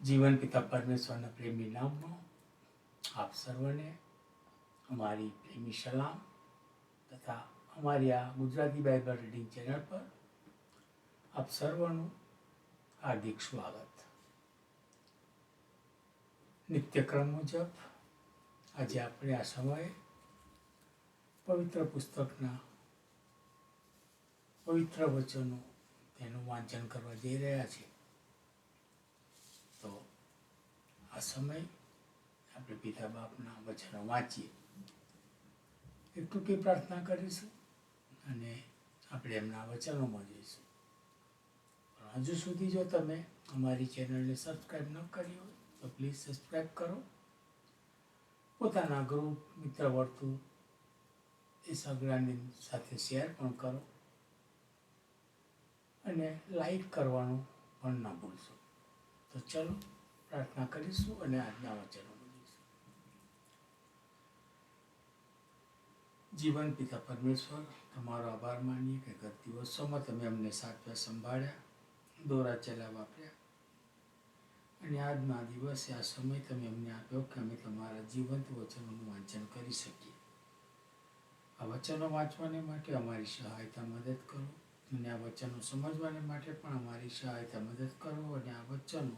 જીવન પિતા પરમેશ્વરના પ્રેમી નામમાં આપ સર્વને અમારી પ્રેમી સલામ તથા અમારી આ ગુજરાતી બાઇબલ રીડિંગ ચેનલ પર આપ સર્વનું હાર્દિક સ્વાગત. નિત્યક્રમ મુજબ આજે આપણે આ સમયે પવિત્ર પુસ્તકના પવિત્ર વચનો તેનું વાંચન કરવા જઈ રહ્યા છીએ તો આ સમય આપણે પિતા બાપના વચનો વાંચીએ. એક ટૂંકી પ્રાર્થના કરીશું અને આપણે એમના વચનોમાં જઈશું. પણ હજુ સુધી જો તમે અમારી ચેનલને સબસ્ક્રાઈબ ન કરી હોય, તો પ્લીઝ સબસ્ક્રાઈબ કરો. પોતાના ગ્રુપ મિત્ર વર્તુળ એ સગડાની સાથે શેર પણ કરો. અને લાઈક કરવાનું પણ ના ભૂલશો. તો ચલો પ્રાર્થના કરીશું અને આજના વચનો બોલીશું. જીવન પિતા પરમેશ્વર, તમારો આભાર માનીએ કે ગત દિવસોમાં તમે અમને સાચવા સંભાળ્યા, દોરા ચલા વાપર્યા અને આજના દિવસે આ સમય તમે અમને આપ્યો કે અમે તમારા જીવંત વચનોનું વાંચન કરી શકીએ. આ વચનો વાંચવાને માટે અમારી સહાયતા મદદ કરો. અને આ વચનો સમજવાને માટે પણ અમારી સહાયતા મદદ કરો અને આ વચનો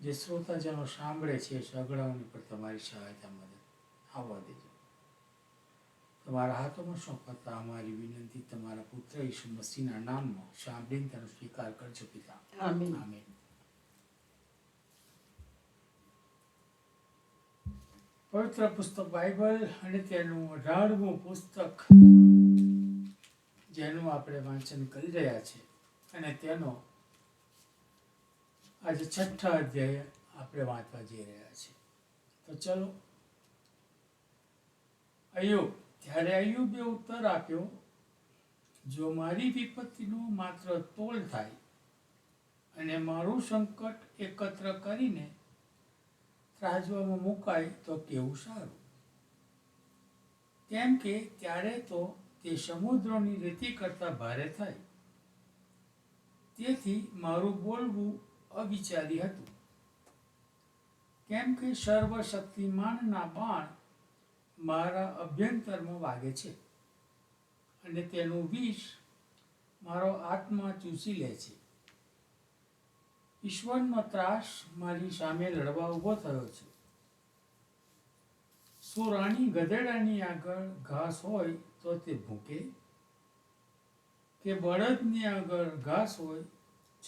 જે શ્રોતાજનો સાંભળે છે સગડાઓની પર તમારી સહાયતા મદદ આવવા દેજો. તમારા હાથોમાં સોંપાતા અમારી વિનંતી તમારા પુત્ર ઈસુ મસીહના નામમાં સાંભળીને તેનો સ્વીકાર કરજો પિતા. આમીન. આમીન. પવિત્ર પુસ્તક બાઇબલ અને તેનું અઢારમું પુસ્તક જેનું આપણે વાંચન કરી રહ્યા છે અને તેનો આજે છઠ્ઠા અધ્યાય આપણે વાંચવા જઈ રહ્યા છીએ. તો ચલો. અયુબ ત્યારે અયુબે ઉત્તર આપ્યો, જો મારી વિપત્તિનો માત્ર તોલ થાય અને મારું સંકટ એકત્ર કરીને ત્રાજવામાં મુકાય તો કેવું સારું? કેમ કે ત્યારે તો તે સમુદ્રની રેતી કરતાં ભારે થાય. તેથી મારું બોલવું અવિચારી હતું. કેમ કે સર્વશક્તિમાનના બાણ મારા અભ્યંતરમાં વાગે છે અને તેનું વિષ મારો આત્મા ચૂસી લે છે. ઈશ્વરનો ત્રાસ મારી સામે લડવા ઊભો થયો છે. શું રાણી ગધેડાની આગળ ઘાસ હોય તો તે ભૂકે, કે બળદની આગળ ઘાસ હોય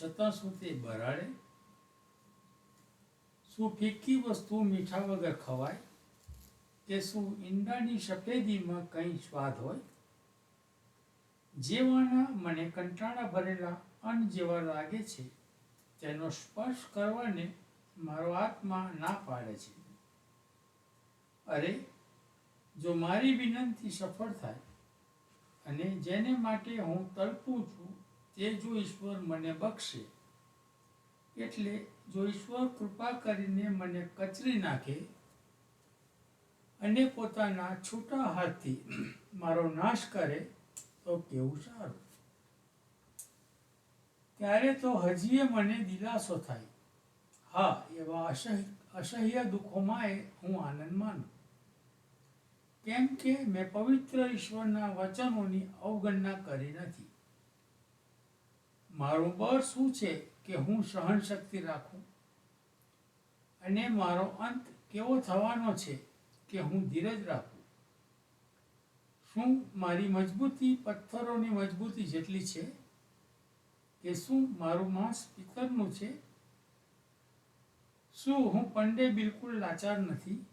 છતાં શું તે બરાડે? શું ફીકી વસ્તુ મીઠા વગર ખવાય? કે શું ઈંડાની સફેદીમાં કંઈ સ્વાદ હોય? જેવાના મને કંટાળા ભરેલા અન્ન જેવા લાગે છે, તેનો સ્પર્શ કરવાને મારો આત્મા ના પાડે છે. અરે, જો મારી વિનંતી સફળ થાય અને જેને માટે હું તડપું છું તે જો ઈશ્વર મને બક્ષે, એટલે જો ઈશ્વર કૃપા કરીને મને કચરી નાખે અને પોતાના છૂટા હાથથી મારો નાશ કરે, તો કેવું સારું? ત્યારે તો હજીએ મને દિલાસો થાય. હા, એવા અસહ્ય અસહ્ય દુઃખોમાં હું આનંદ માનું. કેમ કે મેં પવિત્ર ઈશ્વરના વચનોની અવગણના કરી નથી. મારું બળ શું છે કે હું સહન શક્તિ રાખું? અને મારો અંત કેવો થવાનો છે કે હું ધીરજ રાખું? શું મારી મજબૂતી પથ્થરોની મજબૂતી જેટલી છે કે શું મારું માંસ પિત્તરનું છે? શું હું પંડે બિલકુલ લાચાર નથી?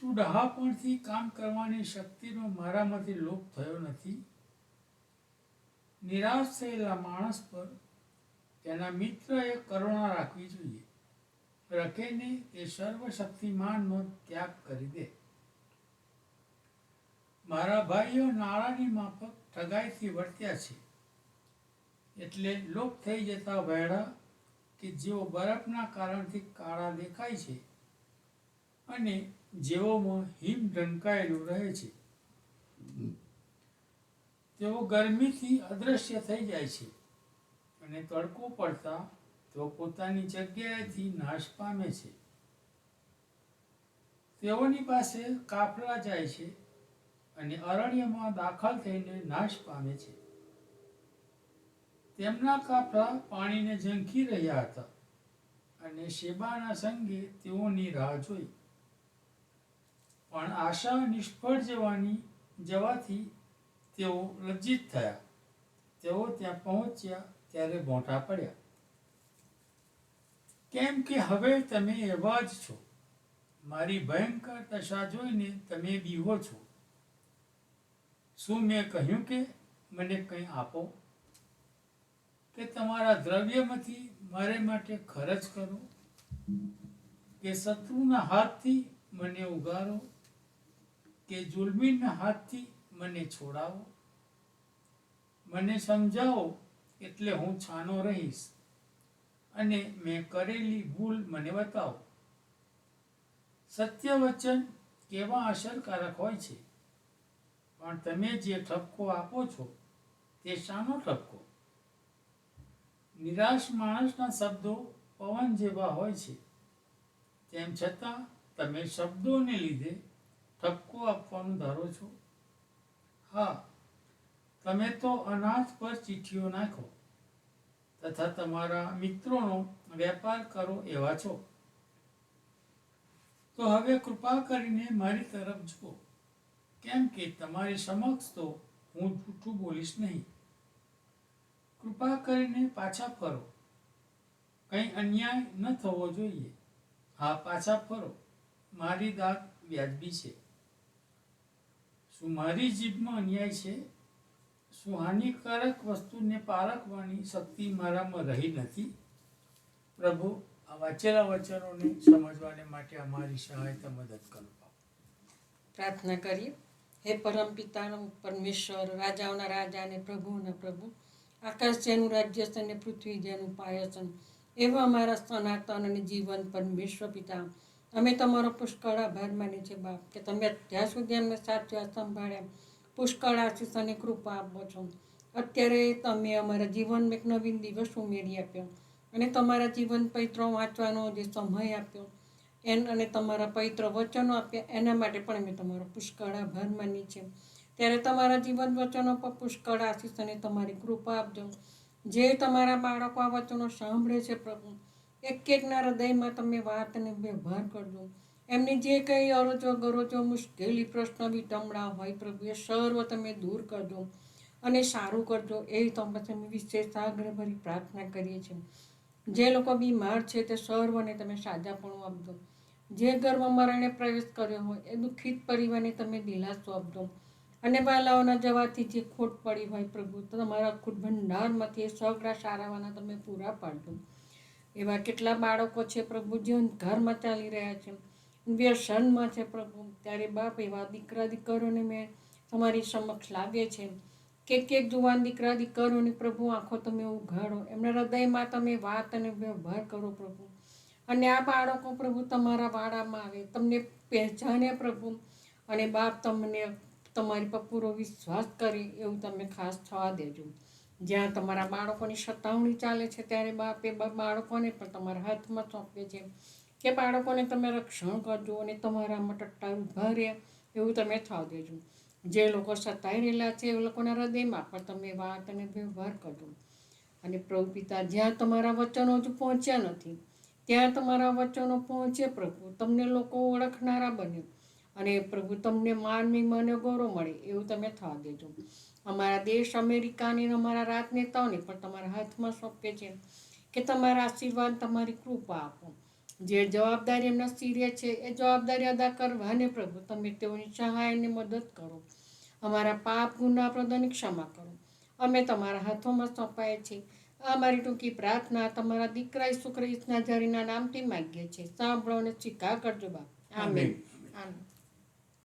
શું ડહાપણથી કામ કરવાની શક્તિનો મારામાંથી લોપ થયો નથી? નિરાશ થયેલા માણસ પર તેના મિત્રએ કરુણા રાખવી જોઈએ. રખેને તે સર્વશક્તિમાનનો ત્યાગ કરી દે. મારા ભાઈઓ નાણાંની માફક ઠગાઈથી વર્ત્યા છે. એટલે લોપ થઈ જતા વહેડા કે જેઓ બરફના કારણથી કાળા દેખાય છે અને જેઓમાં હિમ ઢંકાયેલું રહે છે. તેઓ ગરમીથી અદૃશ્ય થઈ જાય છે અને તડકો પડતા તો પોતાની જગ્યાએથી નાશ પામે છે. તેઓની પાસે કાફલા જાય છે અને અરણ્યમાં દાખલ થઈને નાશ પામે છે. તેમના કાફલા પાણીને ઝંખી રહ્યા હતા અને શેબાના સંગે તેઓની રાહ જોઈ. પણ આશા નિષ્ફળ જવાની જવાથી તેઓ લજ્જિત થયા. તેઓ ત્યાં પહોંચ્યા ત્યારે મોટા પડ્યા. કેમ કે હવે તમે એવા જ છો. મારી ભયંકર દશા જોઈને તમે બીવો છો. શું મેં કહ્યું કે મને કંઈ આપો? કે તમારા દ્રવ્યમાંથી મારે માટે ખર્ચ કરો? કે શત્રુના હાથથી મને ઉગારો? કે જુલમીના હાથથી મને છોડાવો? મને સમજાવો એટલે હું છાનો રહીશ. અને મેં કરેલી ભૂલ મને બતાવો. સત્ય વચન કેવા અસરકારક હોય છે? પણ તમે જે ઠપકો આપો છો, તે શાનો ઠપકો? નિરાશ માણસના શબ્દો પવન જેવા હોય છે. તેમ છતાં, તમે શબ્દોને લીધે ઠપકો આપવાનું ધારો છો? હા તમે તો અનાજ પર ચીઠીઓ નાખો તથા તમારા મિત્રોનો વેપાર કરો એવા છો. તો હવે કૃપા કરીને મારી તરફ જુઓ. કેમ કે તમારી સમક્ષ તો હું જૂઠું બોલીશ નહીં. કૃપા કરીને પાછા ફરો. કંઈ અન્યાય ન થવો જોઈએ. હા, પાછા ફરો. મારી દાંત વ્યાજબી છે. શું મારી જીભમાં અન્યાય છે? શું વસ્તુને પારખવાની શક્તિ મારામાં રહી નથી? પ્રભુ, આ વાંચેલા વચનોને સમજવાને માટે અમારી સહાયતા મદદ કરો. પ્રાર્થના કરીએ. હે પરમ પિતાનો, પરમેશ્વર, રાજાઓના રાજા અને પ્રભુના પ્રભુ, આકાશ જેનું રાજ્ય છે અને પૃથ્વી જેનું પાયસન, એવા અમારા સનાતન અને જીવન પરમેશ્વર પિતા, અમે તમારો પુષ્કળ આભાર માની છે બાપ, કે તમે અત્યાર સુધી અમને સાચવ્યા સંભાળ્યા. પુષ્કળ આશીષ અને કૃપા આપો છો. અત્યારે તમે અમારા જીવનમાં એક નવીન દિવસ ઉમેરી આપ્યો અને તમારા જીવન પૈત્રો વાંચવાનો જે સમય આપ્યો, એન અને તમારા પવિત્ર વચનો આપ્યા, એના માટે પણ મેં તમારો પુષ્કળ આભાર માની છે ત્યારે તમારા જીવન વચનો પર પુષ્કળ આશીષ અને તમારી કૃપા આપજો. જે તમારા બાળકો આ વચનો સાંભળે છે પ્રભુ એક એકના હૃદયમાં તમે વાત અને વ્યવહાર કરજો. એમની જે કંઈ અરોચો ગરોચો મુશ્કેલી, પ્રશ્ન વિટમણા હોય, પ્રભુ એ સર્વ તમે દૂર કરજો અને સારું કરજો. એ તમે વિશેષ આગ્રહભરી પ્રાર્થના કરીએ છીએ. જે લોકો બીમાર છે તે સર્વને તમે સાજાપણું આપજો. જે ઘરમાં મરણે પ્રવેશ કર્યો હોય, એ દુઃખિત પરિવારને તમે દિલાસો આપજો. અને બાલાઓના જવાથી જે ખોટ પડી હોય, પ્રભુ, તો તમારા ખુદ ભંડારમાંથી એ સગડા સારાવાના તમે પૂરા પાડજો. એવા કેટલા બાળકો છે પ્રભુ, જે ઘરમાં ચાલી રહ્યા છે. વ્યસનમાં છે પ્રભુ. ત્યારે બાપ એવા દીકરા દીકરોને મેં તમારી સમક્ષ લાવીએ છે. કે કેક જુવાન દીકરા દીકરોની, પ્રભુ, આંખો તમે ઉઘાડો. એમના હૃદયમાં તમે વાત અને વ્યવહાર કરો, પ્રભુ. અને આ બાળકો, પ્રભુ, તમારા વાડામાં આવે. તમને પહેચાને, પ્રભુ. અને બાપ તમને, તમારી પર પૂરો વિશ્વાસ કરે, એવું તમે ખાસ થવા દેજો. જ્યાં તમારા બાળકોની સતાવણી ચાલે છે, ત્યારે બાપ એ બાળકોને પણ તમારા હાથમાં સોંપે છે. કે બાળકોને તમે રક્ષણ કરજો અને તમારામાં ટટ્ટા ઊભા રહે એવું તમે થવા દેજો. જે લોકો સતાઈ રહેલા છે, એ લોકોના હૃદયમાં પણ તમે વાત અને વ્યવહાર કરજો. અને પ્રભુ પિતા, જ્યાં તમારા વચનો હજુ પહોંચ્યા નથી, ત્યાં તમારા વચનો પહોંચે પ્રભુ, તમને લોકો ઓળખનારા બને. અને પ્રભુ, તમને માનવી મને ગૌરવ મળે, એવું તમે થવા દેજો. અમારા દેશ અમેરિકાની અને અમારા રાજનેતાઓને પણ તમારા હાથમાં સોંપે છે કે તમારા આશીર્વાદ, તમારી કૃપા આપો. જે જવાબદારી એમના સિરે છે એ જવાબદારી અદા કરવાને પ્રભુ તમે તેઓની સહાયને મદદ કરો. અમારા પાપ ગુના પ્રદાની ક્ષમા કરો. અમે તમારા હાથોમાં સોંપાય છે. અમારી ટૂંકી પ્રાર્થના તમારા દીકરા ઈસુ ખ્રિસ્તના જરીના નામથી માગીએ છીએ. સાંભળો અને સ્વીકાર કરજો બાપ. આમેન. આમેન.